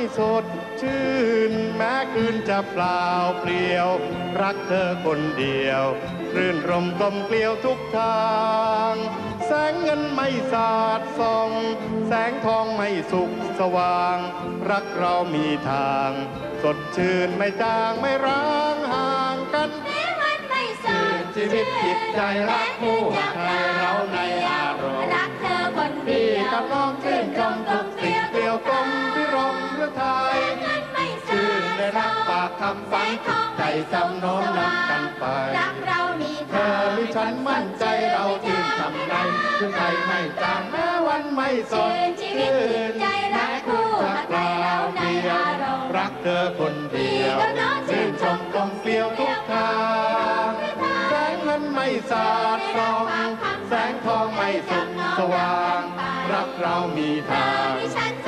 ไม่สดชื่น แม้คืนจะเปล่าเปลี่ยว รักเธอคนเดียว รื่นรมกลมเกลียวทุกทาง แสงเงินไม่สาดส่อง แสงทองไม่สุกสว่าง รักเรามีทาง สดชื่นไม่จางไม่ร้างห่างกันแม้วันไม่สดชีวิตจิตใจรักคู่ใครเราในอารมณ์ากคำฝันจิตใจจำโน้มนำกันไปรักเรามีเธอหรือฉันมั่นใจเราชื่นทำในคือใครไม่จางแม้วันไม่สดชื่นชีวิตจิตใจรักคู่หักใครเราในอารมณ์รักเธอคนเดียวพี่กับน้องชื่ชื่นนชชมมกลมเกลียวทุกทางแสงนั้นไม่สาดส่องแสงทองไม่สุกสว่าง รักเรามีทาง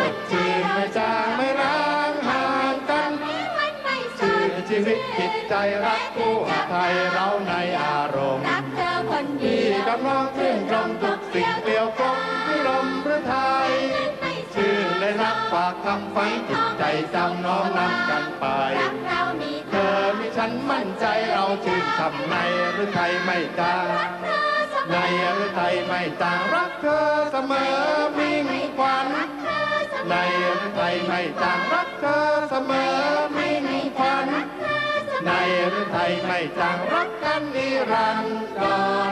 ดนชีวิตจิตใจรักคู่ไทยเราในอารมณ์รักเธอคนเดีพี่ยวกับน้องชื่นชมทุกสิ่งเกลียวกลมพิรมหรือไทยชื่นได้รักฝากคำฝันจิตใจจำน้อมนำกันไปรักเรามีเธอมีฉันมั่นใจเราชื่นทำในหรือไทยไม่จางเธอเสมในอหรือไทยไม่จางรักเธอเสมอมิ่งขวัญเธอเสมในอหรือไทยไม่จางรักเธอเสมอมิ่งขวัญ ในหรือไทยไม่จางรักกันนิรันดร์ก่อน